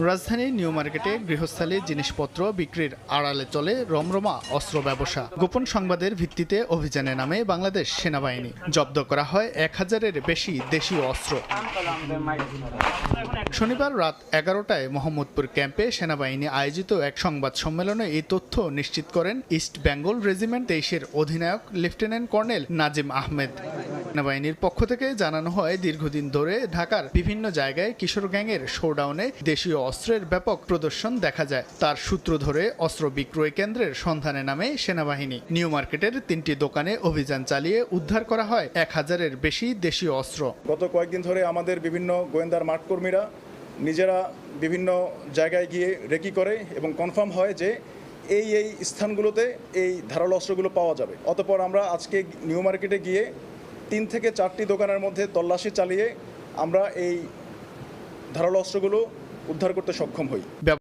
রাজধানীর নিউ মার্কেটে গৃহস্থালী জিনিসপত্র বিক্রির আড়ালে চলে রমরমা অস্ত্র ব্যবসা। গোপন সংবাদের ভিত্তিতে অভিযানে নামে বাংলাদেশ সেনাবাহিনী। জব্দ করা হয় এক হাজারের বেশি দেশীয় অস্ত্র। শনিবার রাত এগারোটায় মোহাম্মদপুর ক্যাম্পে সেনাবাহিনী আয়োজিত এক সংবাদ সম্মেলনে এই তথ্য নিশ্চিত করেন ইস্ট বেঙ্গল রেজিমেন্ট তেইশের অধিনায়ক লেফটেন্যান্ট কর্নেল নাজিম আহমেদ। সেনাবাহিনীর পক্ষ থেকে জানানো হয়, দীর্ঘদিন ধরে ঢাকার বিভিন্ন জায়গায় কিশোর গ্যাংয়ের শোডাউনে দেশীয় অস্ত্রের ব্যাপক প্রদর্শন দেখা যায়। তার সূত্র ধরে, অস্ত্র বিক্রয় কেন্দ্রের সন্ধানে নামে সেনাবাহিনী। নিউ মার্কেটের তিনটি দোকানে অভিযান চালিয়ে উদ্ধার করা হয় এক হাজারের বেশি দেশীয় অস্ত্র। গত কয়েকদিন ধরে আমাদের বিভিন্ন গোয়েন্দার মাঠকর্মীরা নিজেরা বিভিন্ন জায়গায় গিয়ে রেকি করে এবং কনফার্ম হয় যে এই এই স্থানগুলোতে এই ধারালো অস্ত্রগুলো পাওয়া যাবে। অতপর আমরা আজকে নিউ মার্কেটে গিয়ে তিন থেকে চারটি দোকানের মধ্যে তল্লাশি চালিয়ে আমরা এই ধারালো অস্ত্রগুলো উদ্ধার করতে সক্ষম হই।